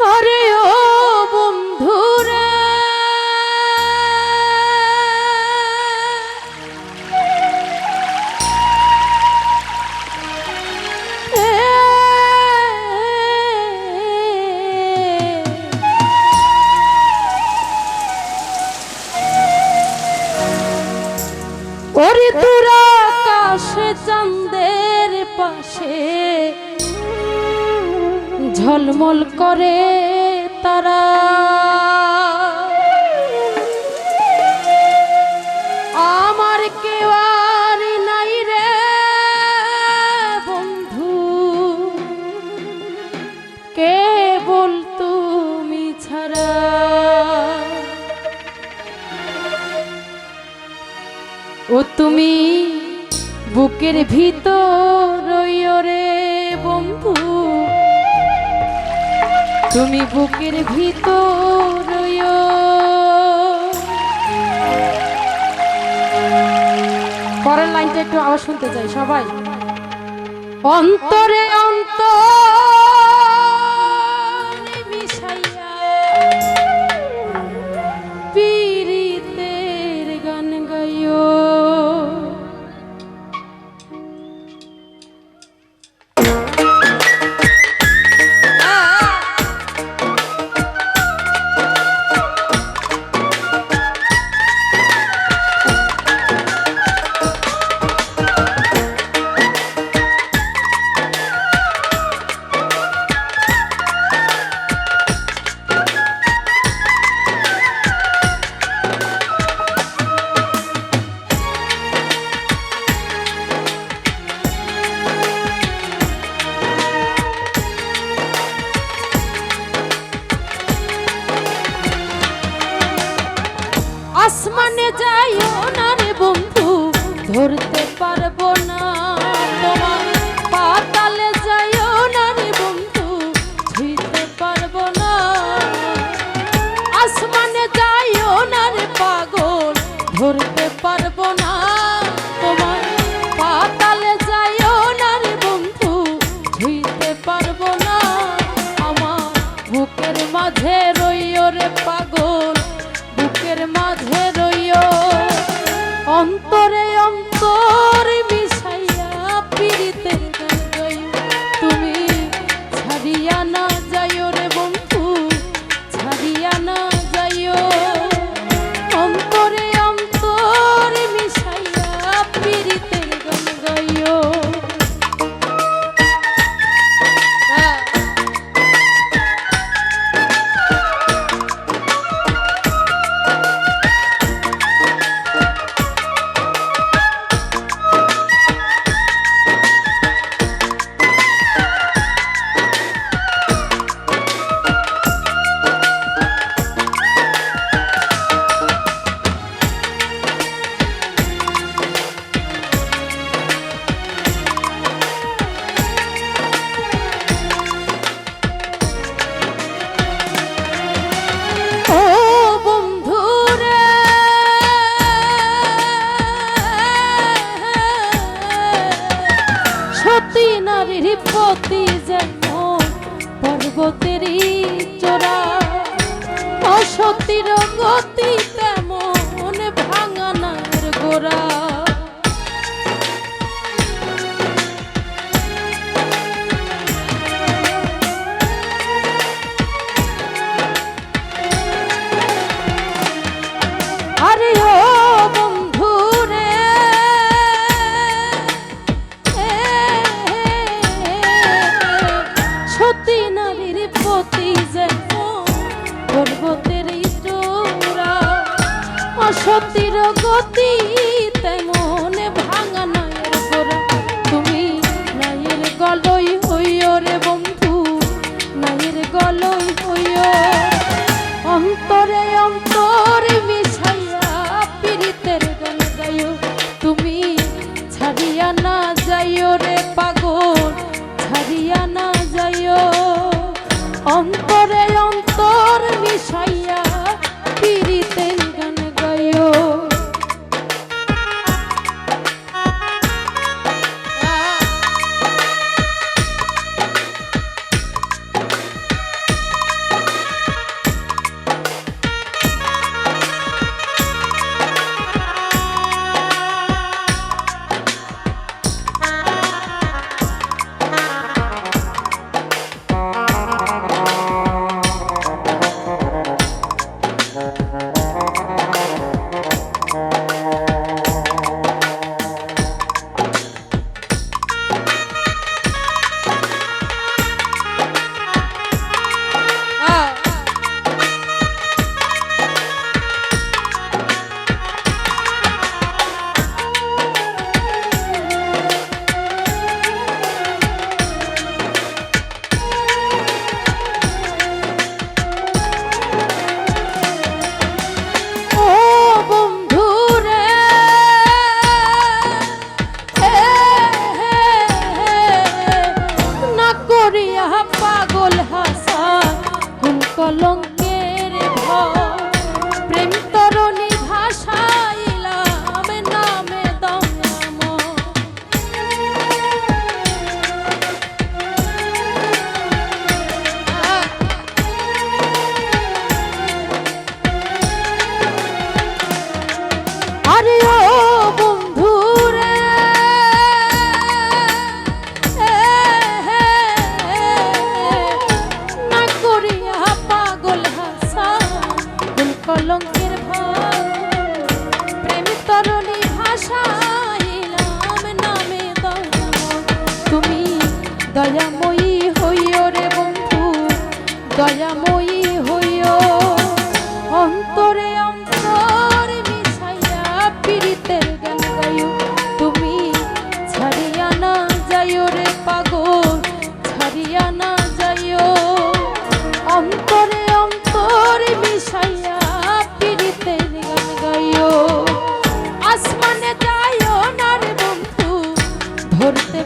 আরে ঝলমল করে তারা। আমার কেউ নাই রে বন্ধু। কে বল তুমি ছাড়া। ও তুমি বুকের ভিতর রে বন্ধু। তুমি বুকের ভিতর পরের লাইনটা একটু আবার শুনতে চাই সবাই। অন্তরে অন্তরে ধরতে প্রতি যেন পর্বতেরই চোরা অসতির গতি তেমন ভাঙানার গোড়া। নারীর যে পর্বতের চোরা অসতীর গতি তেমন ভাঙা নয়ের গোড়া তুমি নাইয়ের গলই হইও রে বন্ধু, নাইয়ের গলই Uh-huh. দয়াময়ী হইও রে বন্ধু, দয়াময়ী হইও। অন্তরে অন্তর মিশাইয়া পীড়িতের গান গাইও। তুমি ছাড়িয়া না যাইও রে পাগল, ছাড়িয়া না যাইও। অন্তরে অন্তর মিশাইয়া পীড়িতের গান গাইও। আসমানে যাইও না রে বন্ধু, ধরতে